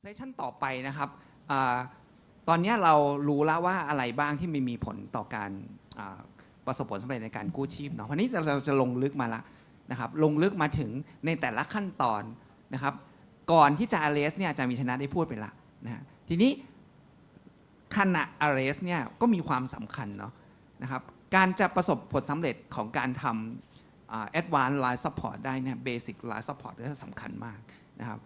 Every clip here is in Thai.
เซสชั่นต่อไปนะครับอตอนนี้เรารู้แล้วว่าอะไรบ้างที่ไม่มีผลต่อการประสบผลสำเร็จในการกู้ชีพเนาะวันนี้เราจะลงลึกมาละนะครับลงลึกมาถึงในแต่ละขั้นตอนนะครับ ก่อนที่จะ arrest เนี่ยอาจารย์มีชนะได้พูดไปละนะทีนี้ขณะ arrest เนี่ยก็มีความสำคัญเนาะนะครับการจะประสบผลสำเร็จของการทำอ่า advanced life support ได้เนี่ย basic life support ก็สำคัญมากนะครับ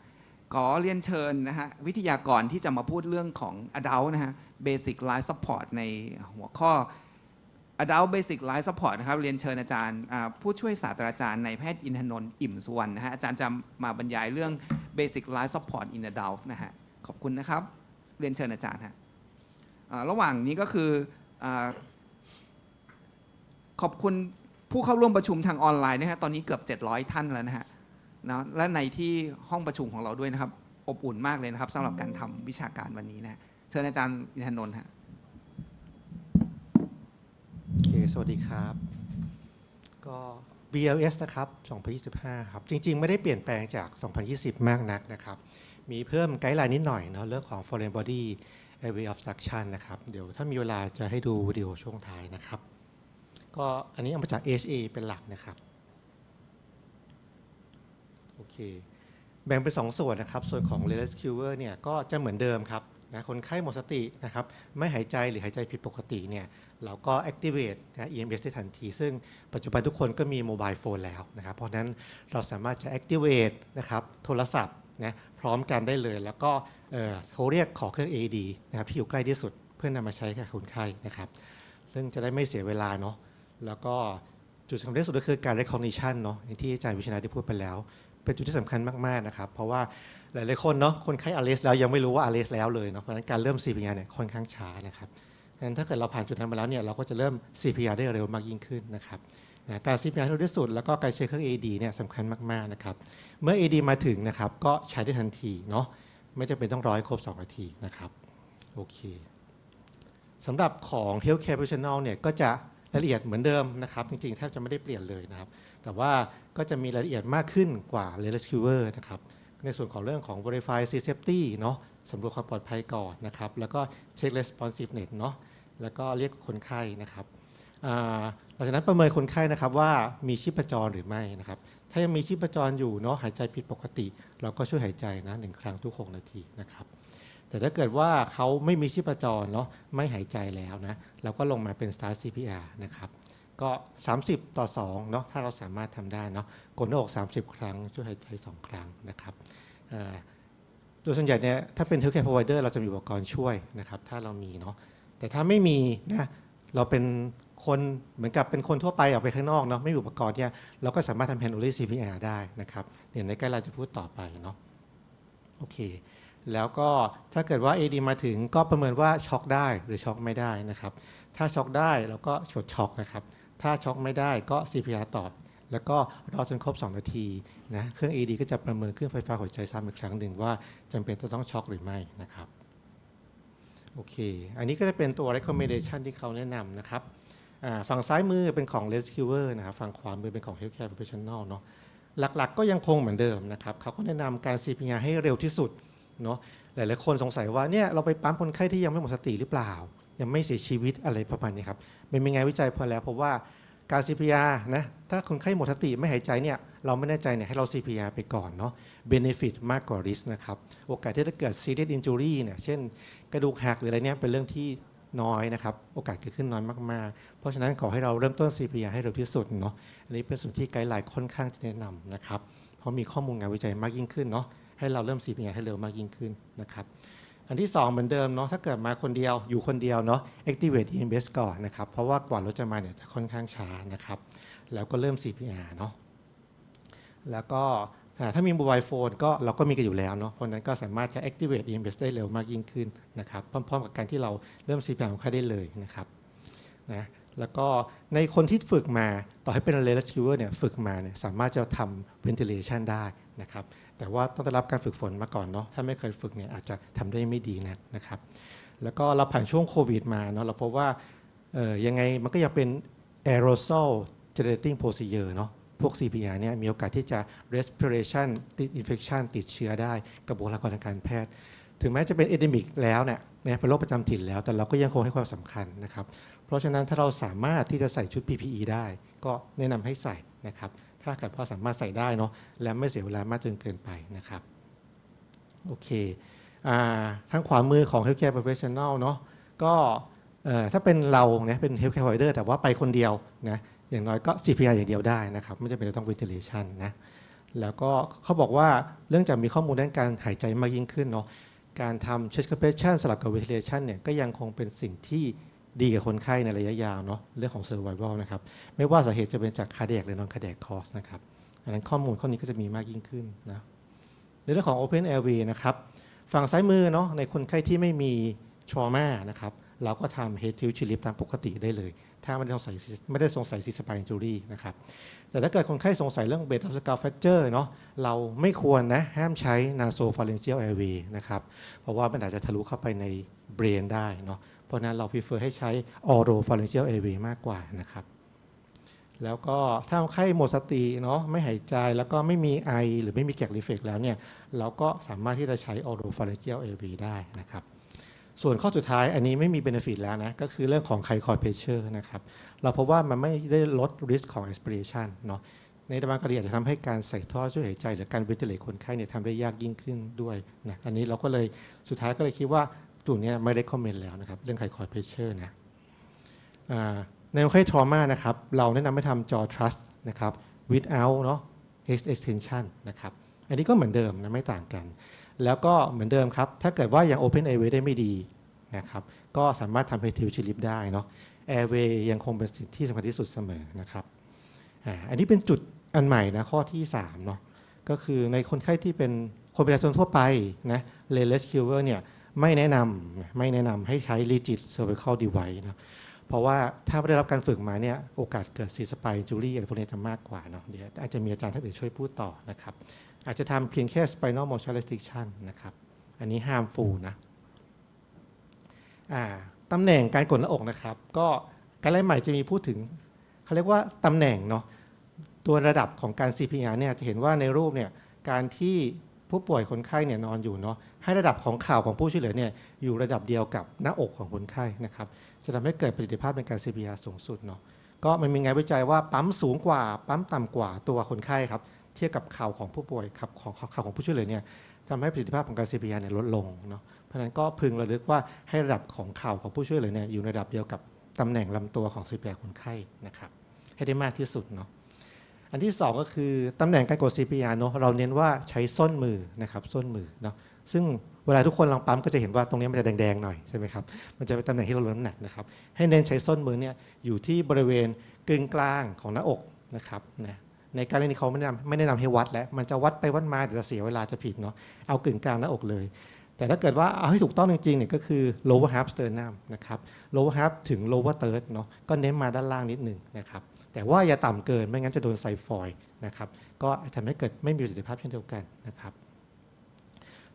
ขอเรียนเชิญนะฮะวิทยากรที่จะมาพูดเรื่องของ adult นะฮะ basic life support ในหัวข้อ adult basic life support นะครับเรียนเชิญอาจารย์ผู้ช่วยศาสตราจารย์ในายแพทย์อินทนนท์อิ่มสุวรรณนะฮะอาจารย์จะมาบรรยายเรื่อง basic life support in adult นะฮะขอบคุณนะครับ เรียนเชิญอาจารย์ฮะระหว่างนี้ก็คืออขอบคุณผู้เข้าร่วมประชุมทางออนไลน์นะฮะตอนนี้เกือบ 700 ท่านแล้วนะฮะ นะและในที่ห้องประชุมของเราด้วยนะครับ อบอุ่นมากเลยนะครับสำหรับการทำวิชาการวันนี้นะเชิญอาจารย์อินทนนท์ฮะโอเคสวัสดีครับ ก็ BLS นะครับ 2025 ครับ จริง ๆ ไม่ได้เปลี่ยนแปลงจาก 2020 มากนักนะครับ มีเพิ่มไกด์ไลน์นิดหน่อยเนาะเรื่องของ foreign body airway obstruction นะครับ เดี๋ยวถ้ามีเวลาจะให้ดูวิดีโอช่วงท้ายนะครับ ก็อันนี้เอามาจาก HA เป็นหลักนะครับ เค แบ่งเป็น2ส่วนนะครับ ส่วนของ r e l a x Cure เนี่ยก็จะเหมือนเดิมครับนะคนไข้หมดสตินะครับ ไม่หายใจหรือหายใจผิดปกติเนี่ยเราก็ activate นะ EMS ได้ทันที ซึ่งปัจจุบันทุกคนก็มีโมบายโฟนแล้วนะครับ เพราะนั้นเราสามารถจะ activate นะครับโทรศัพท์นะพร้อมกันได้เลย แล้วก็โทรเรียกขอเครื่อง AED นะครับที่อยู่ใกล้ที่สุดเพื่อนำมาใช้กับคนไข้นะครับซึ่งจะได้ไม่เสียเวลาเนาะแล้วก็จุดสำคัญที่สุดก็คือการ recognition เนาะอย่างที่อาจารย์วิชนาได้พูดไปแล้ว เป็นจุดที่สำคัญมากๆนะครับ เพราะว่าหลายๆคนเนาะคนไข้ ARES แล้วยังไม่รู้ว่า ARES แล้วเลยเนาะเพราะฉะนั้นการเริ่ม CPR เนี่ยค่อนข้างช้านะครับดังนั้นถ้าเกิดเราผ่านจุดนั้นมาแล้วเนี่ยเราก็จะเริ่ม CPR ได้เร็วมากยิ่งขึ้นนะครับนะการ CPR ที่เร็วที่สุดแล้วก็การใช้เครื่อง AED เนี่ยสำคัญมากๆนะครับเมื่อ AED มาถึงนะครับก็ใช้ได้ทันทีเนาะไม่จำเป็นต้องรอให้ครบ 2 นาทีนะครับโอเคสำหรับของ Healthcare Professional เนี่ยก็จะ รายละเอียดเหมือนเดิมนะครับ จริงๆ แทบจะไม่ได้เปลี่ยนเลยนะครับ แต่ว่าก็จะมีรายละเอียดมากขึ้นกว่า r e l a s c u e r นะครับ ในส่วนของเรื่องของ verify safety เนาะสำรวจความปลอดภัยก่อนนะครับ แล้วก็ check responsiveness เนาะแล้วก็เรียกคนไข้นะครับหลังจากนั้นประเมินคนไข้นะครับว่ามีชีพจรหรือไม่นะครับ ถ้ายังมีชีพจรอยู่เนาะหายใจผิดปกติ เราก็ช่วยหายใจนะหนึ่งครั้งทุก6นาทีนะครับ แต่ถ้าเกิดว่าเขาไม่มีชีพจรเนาะไม่หายใจแล้วนะเราก็ลงมาเป็น start CPR นะครับก็ 30 ต่อ2เนาะถ้าเราสามารถทำได้เนาะกดหน้าอก 30 ครั้ง ช่วยหายใจ 2 ครั้งนะครับโดยส่วนใหญ่เนี่ยถ้าเป็น healthcare provider เราจะมีอุปกรณ์ช่วยนะครับถ้าเรามีเนาะแต่ถ้าไม่มีนะเราเป็นคนเหมือนกับเป็นคนทั่วไปออกไปข้างนอกเนาะไม่มีอุปกรณ์เนี่ยเราก็สามารถทำ hand only CPR ได้นะครับเดี๋ยวในใกล้เราจะพูดต่อไปเนาะโอเค แล้วก็ถ้าเกิดว่า AD มาถึงก็ประเมินว่าช็อกได้หรือช็อกไม่ได้นะครับ ถ้าช็อกได้เราก็ฉดช็อกนะครับ ถ้าช็อกไม่ได้ก็ CPR ต่อแล้วก็รอจนครบ 2 นาทีนะเครื่อง AD ก็จะประเมินเครื่องไฟฟ้าหัวใจซ้ำอีกครั้งหนึ่งว่าจำเป็นจะต้องช็อกหรือไม่นะครับโอเค อันนี้ก็จะเป็นตัว recommendation ที่เขาแนะนำนะครับฝั่งซ้ายมือเป็นของ rescuer นะครับ ฝั่งขวามือเป็นของ healthcare professional เนาะ หลักๆ ก็ยังคงเหมือนเดิมนะครับ เขาก็แนะนำการ CPR ให้เร็วที่สุด เนาะหลายๆคนสงสัยว่าเนี่ยเราไปปั๊มคนไข้ที่ยังไม่หมดสติหรือเปล่า ยังไม่เสียชีวิตอะไรประมาณนี้ครับมันมีงานวิจัยพอแล้วเพราะว่าการ CPR นะถ้าคนไข้หมดสติไม่หายใจเนี่ยเราไม่แน่ใจเนี่ยให้เรา CPR ไปก่อนเนาะ benefit มากกว่า risk นะครับ โอกาสที่จะเกิด serious injury เนี่ยเช่นกระดูกหักหรืออะไรเนี่ยเป็นเรื่องที่น้อยนะครับ โอกาสเกิดขึ้นน้อยมาก ๆ เพราะฉะนั้นขอให้เราเริ่มต้น CPR ให้เร็วที่สุดเนาะอันนี้เป็นส่วนที่ไกด์ไลน์ค่อนข้างจะแนะนำนะครับ เพราะมีข้อมูลงานวิจัยมากยิ่งขึ้นเนาะ ให้เราเริ่ม CPR ให้เร็วมากยิ่งขึ้นนะครับ อันที่ 2 เหมือนเดิมเนาะถ้าเกิดมาคนเดียวอยู่คนเดียวเนาะ activate EMS ก่อนนะครับ เพราะว่ากว่ารถจะมาเนี่ยค่อนข้างช้านะครับ แล้วก็เริ่ม CPR เนาะแล้วก็ถ้ามีโมบายโฟนก็เราก็มีกันอยู่แล้วเนาะเพราะนั้นก็สามารถจะ activate EMS ได้เร็วมากยิ่งขึ้นนะครับพร้อมๆ กับการที่เราเริ่ม CPR ของใครได้เลยนะครับนะแล้วก็ในคนที่ฝึกมาต่อให้เป็น r e l a s c u e r เนี่ยฝึกมาเนี่ยสามารถจะทำ ventilation ได้นะครับ แต่ว่าต้องได้รับการฝึกฝนมาก่อนเนาะถ้าไม่เคยฝึกเนี่ยอาจจะทำได้ไม่ดีนักนะครับ แล้วก็เราผ่านช่วงโควิดมาเนาะเราพบว่าเออยังไงมันก็ยังเป็น aerosol generating procedure เนาะพวก CPR เนี่ยมีโอกาสที่จะ respiration ติด infection ติดเชื้อได้กับบุคลากรทางการแพทย์ ถึงแม้จะเป็นเอเดมิกแล้วเนี่ยนะเป็นโรคประจำถิ่นแล้ว แต่เราก็ยังคงให้ความสำคัญนะครับ เพราะฉะนั้นถ้าเราสามารถที่จะใส่ชุด PPE ได้ ก็แนะนำให้ใส่นะครับ ถ้าเกิดว่าสามารถใส่ได้เนาะและไม่เสียเวลามากจนเกินไปนะครับโอเคอ่าทางขวามือของ Healthcare Professional เนาะก็ถ้าเป็นเราเนี่ยเป็น Healthcare Provider แต่ว่าไปคนเดียวนะอย่างน้อยก็ CPR อย่างเดียวได้นะครับ ไม่จำเป็นจะต้อง ventilation นะแล้วก็เขาบอกว่าเรื่องจากมีข้อมูลด้านการหายใจมากยิ่งขึ้นเนาะการทำ chest compression สลับกับ ventilation เนี่ยก็ยังคงเป็นสิ่งที่ ดีกับคนไข้ในระยะยาวเนาะเรื่องของ survival นะครับ ไม่ว่าสาเหตุจะเป็นจาก cardiac หรือ non cardiac cause นะครับอันนั้นข้อมูลข้อนี้ก็จะมีมากยิ่งขึ้นนะในเรื่องของ open airway นะครับฝั่งซ้ายมือเนาะในคนไข้ที่ไม่มี trauma นะครับเราก็ทำ head tilt chin lift ตามปกติได้เลย ถ้าไม่ได้สงสัยไม่ได้สงสัย C spine injury นะครับแต่ถ้าเกิดคนไข้สงสัยเรื่อง bed of skull fracture เนาะเราไม่ควรนะห้ามใช้ nasopharyngeal airway นะครับเพราะว่ามันอาจจะทะลุเข้าไปใน brain ได้เนาะ ราะนั้นเรา prefer ให้ใช้ oropharyngeal AV มากกว่านะครับ แล้วก็ถ้าไข้หมดสติเนาะไม่หายใจแล้วก็ไม่มีไอหรือไม่มีแกกรีเฟกแล้วเนี่ยเราก็สามารถที่จะใช้ oropharyngeal AV ได้นะครับส่วนข้อสุดท้ายอันนี้ไม่มี benefit แล้วนะ ก็คือเรื่องของ c y c o r pressure นะครับ เราพบว่ามันไม่ได้ลด risk ของ aspiration เนาะในบางกรณีอาจจะทำให้การใส่ท่อช่วยหายใจ หรือการเวนติเลตคนไข้เนี่ยทำได้ยากยิ่งขึ้นด้วยนะอันนี้เราก็เลยสุดท้ายก็เลยคิดว่า จุดเนี้ไม่ได้คอมเมนต์แล้วนะครับ เรื่อง c y c o r pressure นะในคนไข้ trauma นะครับ เราแนะนำให้ทำ jaw thrust นะครับ without เนาะ extension นะครับ อันนี้ก็เหมือนเดิมนะไม่ต่างกัน แล้วก็เหมือนเดิมครับ ถ้าเกิดว่ายัง open airway ได้ไม่ดีนะครับ ก็สามารถทำให้ทิวชิลิปได้เนาะ airway ยังคงเป็นสิ่งที่สำคัญที่สุดเสมอนะครับอันนี้เป็นจุดอันใหม่นะข้อที่3เนาะก็คือในคนไข้ที่เป็นคนประชาชนทั่วไปนะ l a y l e s cure เนี่ย ไม่แนะนำไม่แนะนำให้ใช้ rigid cervical device นะเพราะว่าถ้าไม่ได้รับการฝึกมาเนี่ยโอกาสเกิดซีสปายจูรี่อะไรพวกนี้จะมากกว่าเนาะเดี๋ยวอาจจะมีอาจารย์ท่านอื่นช่วยพูดต่อนะครับ อาจจะทำเพียงแค่ spinal motion restriction นะครับ อันนี้ห้ามฟูนะอ่าตำแหน่งการกดหน้าอกนะครับ ก็การไล่ใหม่จะมีพูดถึงเขาเรียกว่าตำแหน่งเนาะตัวระดับของการ CPR เนี่ยจะเห็นว่าในรูปเนี่ยการที่ผู้ป่วยคนไข้เนี่ยนอนอยู่เนาะ ให้ระดับของข่าวของผู้ช่วยเหลือเนี่ยอยู่ระดับเดียวกับหน้าอกของคนไข้นะครับจะทำให้เกิดประสิทธิภาพในการ CPR สูงสุดเนาะก็มันมีงานวิจัยว่าปั๊มสูงกว่า ปั๊มต่ำกว่าตัวคนไข้ครับเทียบกับข่าวของผู้ป่วยครับของข่าวของผู้ช่วยเหลือเนี่ยทำให้ประสิทธิภาพของการ CPR เนี่ยลดลงเนาะเพราะฉะนั้นก็พึงระลึกว่าให้ระดับของข่าวของผู้ช่วยเหลือเนี่ยอยู่ในระดับเดียวกับตำแหน่งลำตัวของ CPR คนไข้นะครับให้ได้มากที่สุดเนาะอันที่สองก็คือตำแหน่งการกด CPR เนาะเราเน้นว่าใช้ส้นมือนะครับส้นมือเนาะ ซึ่งเวลาทุกคนลองปั๊มก็จะเห็นว่าตรงนี้มันจะแดงๆหน่อยใช่ไหมครับ มันจะเป็นตำแหน่งที่เราลดน้ำหนักนะครับ ให้เน้นใช้ส้นมือเนี่ยอยู่ที่บริเวณกึ่งกลางของหน้าอกนะครับนะในการเล่นนี้เขาไม่แนะนำไม่แนะนำให้วัดแล้ว มันจะวัดไปวัดมาเดี๋ยวจะเสียเวลาจะผิดเนาะ เอากึ่งกลางหน้าอกเลย แต่ถ้าเกิดว่าเอาให้ถูกต้องจริงๆเนี่ยก็คือ lower half sternum นะครับ lower half ถึง lower third เนาะ ก็เน้นมาด้านล่างนิดหนึ่งนะครับ แต่ว่าอย่าต่ำเกินไม่งั้นจะโดนไซฟอยนะครับ ก็ทำให้เกิดไม่มีประสิทธิภาพเช่นเดียวกันนะครับ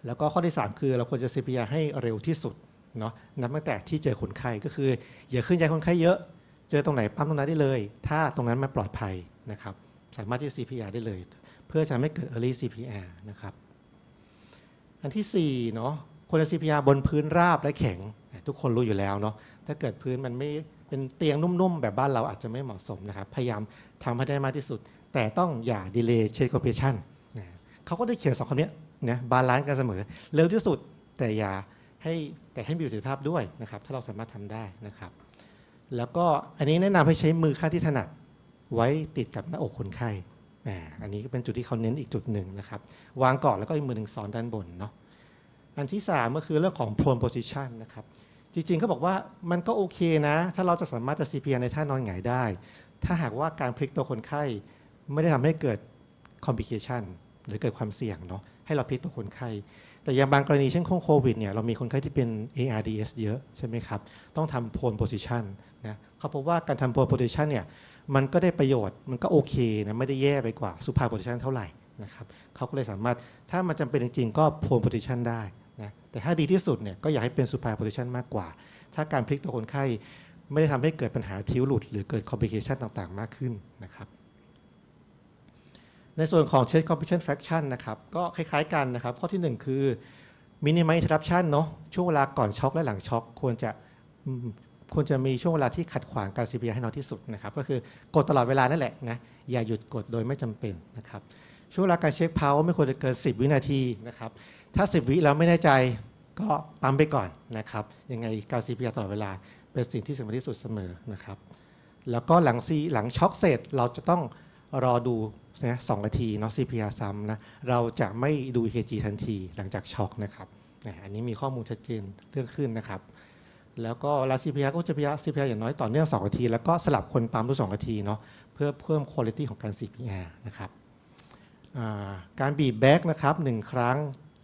แล้วก็ข้อที่ 3 คือเราควรจะ CPR ให้เร็วที่สุดเนาะนับตั้งแต่ที่เจอคนไข้ก็คือ อย่าขึ้นใจคนไข้เยอะ เจอตรงไหนปั๊มตรงนั้นได้เลย ถ้าตรงนั้นมันปลอดภัยนะครับ สามารถที่ CPR ได้เลย เพื่อจะไม่เกิด early CPR นะครับ อันที่4เนาะควรจะ CPR บนพื้นราบและแข็ง ทุกคนรู้อยู่แล้วเนาะถ้าเกิดพื้นมันไม่เป็นเตียงนุ่มๆ แบบบ้านเราอาจจะไม่เหมาะสมนะครับ พยายามทำให้ได้มากที่สุด แต่ต้องอย่า delay change compression นเขาก็ได้เขียนสองคำนี้ นะบาลานซ์กันเสมอ เร็วที่สุดแต่อย่าให้แต่ให้มีประสิทธิภาพด้วยนะครับ ถ้าเราสามารถทำได้นะครับ แล้วก็อันนี้แนะนำให้ใช้มือข้างที่ถนัดไว้ติดกับหน้าอกคนไข้อ่าอันนี้ก็เป็นจุดที่เขาเน้นอีกจุดหนึ่งนะครับ วางก่อนแล้วก็อีกมือหนึ่งซ้อนด้านบนเนาะอันที่สามก็คือเรื่องของ prone position นะครับ จริงๆเขาบอกว่ามันก็โอเคนะ ถ้าเราจะสามารถจะ CPR ในท่านอนหงายได้ ถ้าหากว่าการพลิกตัวคนไข้ ไม่ได้ทำให้เกิด complication หรือเกิดความเสี่ยงเนาะ ให้เราพลิกตัวคนไข้ แต่อย่างบางกรณีเช่นโควิดเนี่ยเรามีคนไข้ที่เป็น ARDS เยอะใช่ไหมครับ ต้องทำ prone position นะเขาพบว่าการทำ prone position เนี่ยมันก็ได้ประโยชน์มันก็โอเคนะไม่ได้แย่ไปกว่า supine position เท่าไหร่นะครับเขาก็เลยสามารถถ้ามันจำเป็นจริงๆก็ prone position ได้นะแต่ถ้าดีที่สุดเนี่ยก็อยากให้เป็น supine position มากกว่า ถ้าการพลิกตัวคนไข้ไม่ได้ทำให้เกิดปัญหาทิ้วหลุด หรือเกิด complication ต่างๆ มากขึ้นนะครับ ในส่วนของ chest compression fraction นะครับก็คล้ายๆกันนะครับ ข้อที่ 1 คือมินิมัลอินเทอร์รัปชันเนาะช่วงเวลาก่อนช็อกและหลังช็อกควรจะควรจะมีช่วงเวลาที่ขัดขวางการ CPR ให้น้อยที่สุดนะครับก็คือกดตลอดเวลานั่นแหละนะอย่าหยุดกดโดยไม่จำเป็นนะครับช่วงเวลาการเช็คเพาไม่ควรจะเกิน 10 วินาทีนะครับถ้า 10 วิแล้วไม่แน่ใจก็ปั๊มไปก่อนนะครับยังไงการ CPR ตลอดเวลาเป็นสิ่งที่สำคัญที่สุดเสมอนะครับแล้วก็หลังซีหลังช็อกเสร็จเราจะต้อง รอดูนะสองนาทีเนาะ CPR ซ้ำนะเราจะไม่ดู EKG ทันทีหลังจากช็อกนะครับนะอันนี้มีข้อมูลชัดเจนเรื่องขึ้นนะครับ แล้วก็เวลา CPR ก็จะ CPR CPR อย่างน้อยต่อเนื่อง2นาที แล้วก็สลับคนปั๊มทุก2นาทีเนาะเพื่อเพิ่มคุณภาพของการ CPR นะครับการบีบแบ็กนะครับหนึ่งครั้ง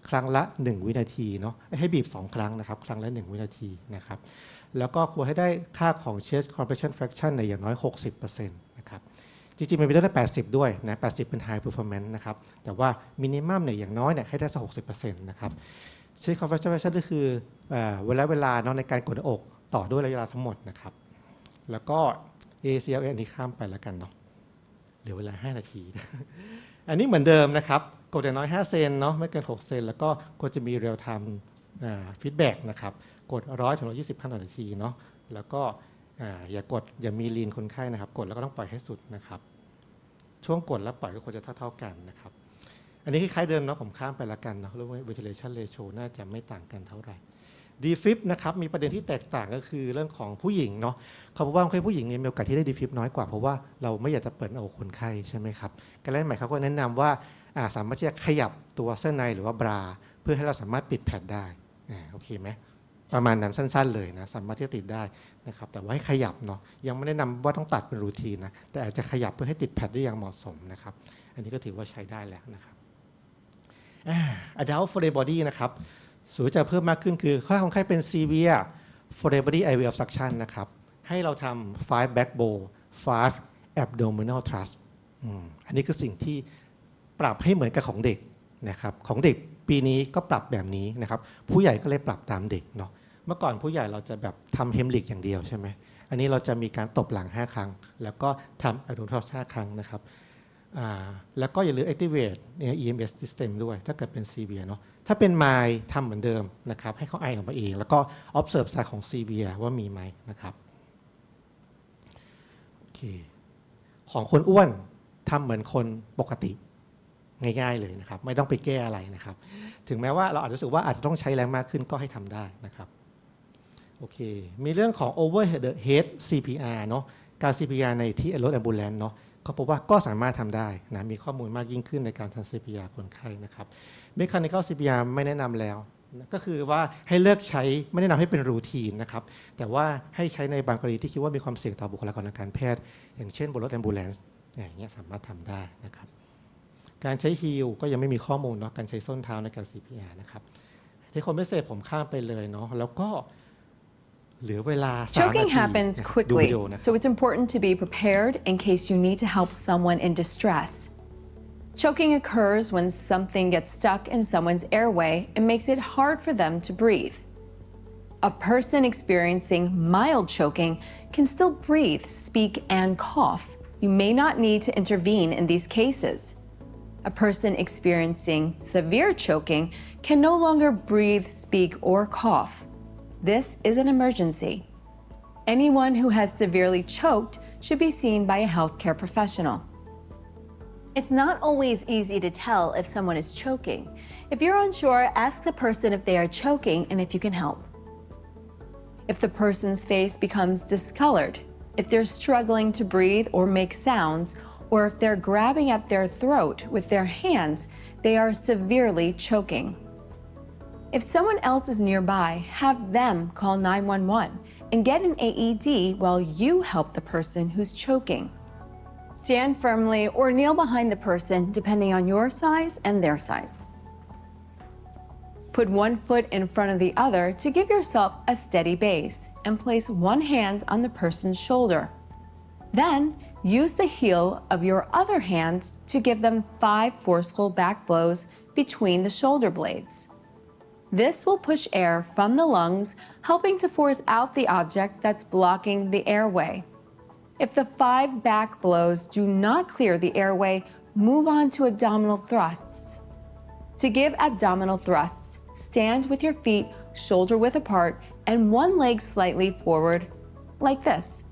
ครั้งละ 1 วินาทีเนาะให้บีบ 2 ครั้งนะครับ ครั้งละ 1 วินาทีนะครับ แล้วก็ควรให้ได้ค่าของ chest compression fraction ในอย่างน้อย 60%นะครับ จริงๆ มันเป็นได้80 ด้วยนะ80 เป็น high performance นะครับ แต่ว่า minimum เนี่ยอย่างน้อยเนี่ยให้ได้สัก60%นะครับ chest compression fraction ก็คือเวลาเวลาเนาะในการกดอกต่อด้วยระยะเวลาทั้งหมดนะครับ แล้วก็ ACL อันนี้ข้ามไปแล้วกันเนาะเหลือเวลา 5 นาที อันนี้เหมือนเดิมนะครับ กดอย่างน้อย 5 เซนเนาะไม่เกิน 6 เซน แล้วก็ก็จะมี real time ฟีดแบ็กนะครับ กด 100ถึง120ขั้นต่อนาทีเนาะแล้วก็ อย่ากดอย่ามีลีนคนไข้นะครับ กดแล้วก็ต้องปล่อยให้สุดนะครับ ช่วงกดแล้วปล่อยก็ควรจะเท่า ๆกันนะครับ อันนี้คล้ายๆเดิมเนาะผมข้ามไปละกันเนาะเรื่อง ventilation ratio น่าจะไม่ต่างกันเท่าไหร่ defib นะครับมีประเด็นที่แตกต่างก็คือเรื่องของผู้หญิงเนาะเขาบอกว่าคนผู้หญิงเนี่ยมีโอกาสที่ได้ defib น้อยกว่า เพราะว่าเราไม่อยากจะเปิดหน้าอกคนไข้ใช่ไหมครับการเล่นใหม่เขาก็แนะนำว่าอาสามารถที่จะขยับตัวเสื้อในหรือว่าบรา เพื่อให้เราสามารถปิดแผ่นได้โอเคไหม ประมาณนั้นสั้น ๆ เลยนะสามารถที่จะติดได้นะครับแต่ว่าให้ขยับเนาะยังไม่ได้นำว่าต้องตัดเป็นรูทีนนะแต่อาจจะขยับเพื่อให้ติดแผ่นได้อย่างเหมาะสมนะครับอันนี้ก็ถือว่าใช้ได้แล้วนะครับอ่า adult foreign body นะครับสูตรจะเพิ่มมากขึ้นคือค่าคนไข้เป็น severe foreign body IV obstruction นะครับให้เราทำ five back bow five abdominal thrust อันนี้คือสิ่งที่ปรับให้เหมือนกับของเด็กนะครับของเด็กปีนี้ก็ปรับแบบนี้นะครับ ผู้ใหญ่ก็เลยปรับตามเด็กเนาะ เมื่อก่อนผู้ใหญ่เราจะแบบทำเฮมลิกอย่างเดียวใช่ไหมอันนี้เราจะมีการตบหลัง 5 ครั้ง แล้วก็ทำ abdominal thrust 5ครั้งนะครับแล้วก็อย่าลืม activate เนี่ย EMS system ด้วย ถ้าเกิดเป็น severe เนาะถ้าเป็น mild ทำเหมือนเดิมนะครับ ให้เขาไอออกมาเอง แล้วก็ observe สายของ severe ว่ามีไหมนะครับโอเคของคนอ้วนทำเหมือนคนปกติง่ายๆเลยนะครับ ไม่ต้องไปแก้อะไรนะครับ ถึงแม้ว่าเราอาจจะรู้สึกว่าอาจจะต้องใช้แรงมากขึ้นก็ให้ทำได้นะครับ โอเค มีเรื่องของ overhead CPR เนาะการ CPR ในที่รถ ambulance เนาะเขาพบว่าก็สามารถทำได้นะมีข้อมูลมากยิ่งขึ้นในการทำ CPR คนไข้นะครับ Mechanical CPR ไม่แนะนำแล้วก็คือว่าให้เลิกใช้ไม่แนะนำให้เป็นรูทีนนะครับแต่ว่าให้ใช้ในบางกรณีที่คิดว่ามีความเสี่ยงต่อบุคลากรทางการแพทย์ อย่างเช่นบนรถ ambulance อย่างเงี้ยสามารถทำได้นะครับ การใช้ฮีลก็ยังไม่มีข้อมูลเนาะการใช้ส้นเท้าในการ CPR นะครับที่คนไม่เสพผมข้ามไปเลยเนาะแล้วก็ เหลือเวลาสามนา Choking ที happens นะดู quickly, วิดีโอนะครับ so it's important to be prepared in case you need to help someone in distress. Choking occurs when something gets stuck in someone's airway and makes it hard for them to breathe. A person experiencing mild choking can still breathe, speak, and cough. You may not need to intervene in these cases. A person experiencing severe choking can no longer breathe, speak, or cough. This is an emergency. Anyone who has severely choked should be seen by a healthcare professional. It's not always easy to tell if someone is choking. If you're unsure, ask the person if they are choking and if you can help. If the person's face becomes discolored, if they're struggling to breathe or make sounds, or if they're grabbing at their throat with their hands, they are severely choking. If someone else is nearby, have them call 911 and get an AED while you help the person who's choking. Stand firmly or kneel behind the person depending on your size and their size. Put one foot in front of the other to give yourself a steady base and place one hand on the person's shoulder. Then use the heel of your other hand to give them five forceful back blows between the shoulder blades. This will push air from the lungs, helping to force out the object that's blocking the airway. If the five back blows do not clear the airway, move on to abdominal thrusts. To give abdominal thrusts, stand with your feet shoulder width apart and one leg slightly forward, like this.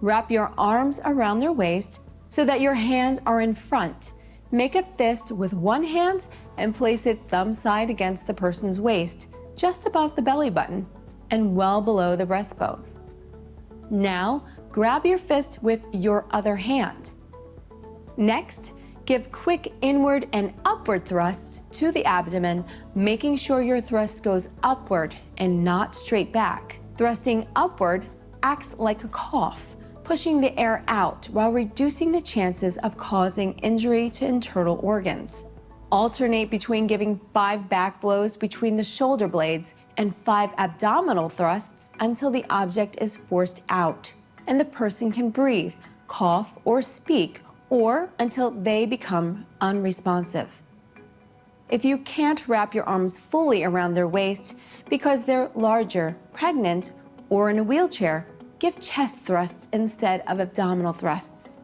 Wrap your arms around their waist so that your hands are in front. Make a fist with one hand and place it thumb side against the person's waist, just above the belly button and well below the breastbone. Now, grab your fist with your other hand. Next, give quick inward and upward thrusts to the abdomen, making sure your thrust goes upward and not straight back. Thrusting upward acts like a cough, pushing the air out while reducing the chances of causing injury to internal organs. Alternate between giving five back blows between the shoulder blades and five abdominal thrusts until the object is forced out and the person can breathe, cough, or speak, or until they become unresponsive. If you can't wrap your arms fully around their waist because they're larger, pregnant, or in a wheelchair, give chest thrusts instead of abdominal thrusts.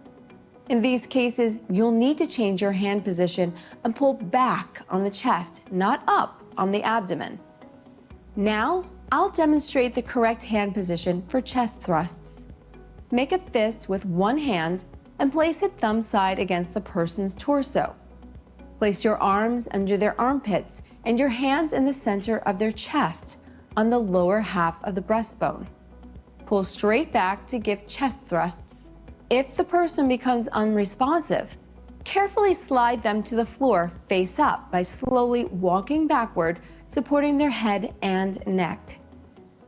In these cases, you'll need to change your hand position and pull back on the chest, not up on the abdomen. Now, I'll demonstrate the correct hand position for chest thrusts. Make a fist with one hand and place it thumb side against the person's torso. Place your arms under their armpits and your hands in the center of their chest on the lower half of the breastbone. Pull straight back to give chest thrusts. If the person becomes unresponsive, carefully slide them to the floor face up by slowly walking backward, supporting their head and neck.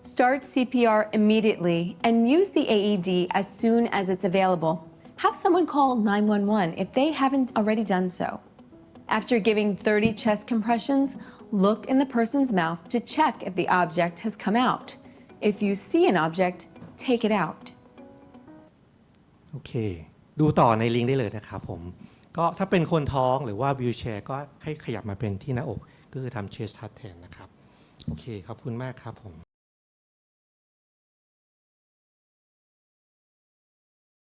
Start CPR immediately and use the AED as soon as it's available. Have someone call 911 if they haven't already done so. After giving 30 chest compressions, look in the person's mouth to check if the object has come out. If you see an object, take it out. โอเค ดูต่อในลิงก์ได้เลยนะครับผม ก็ถ้าเป็นคนท้องหรือว่าวิวแชร์ก็ให้ขยับมาเป็นที่หน้าอก ก็คือทำเชสทัดแทนนะครับ โอเค ขอบคุณมากครับผม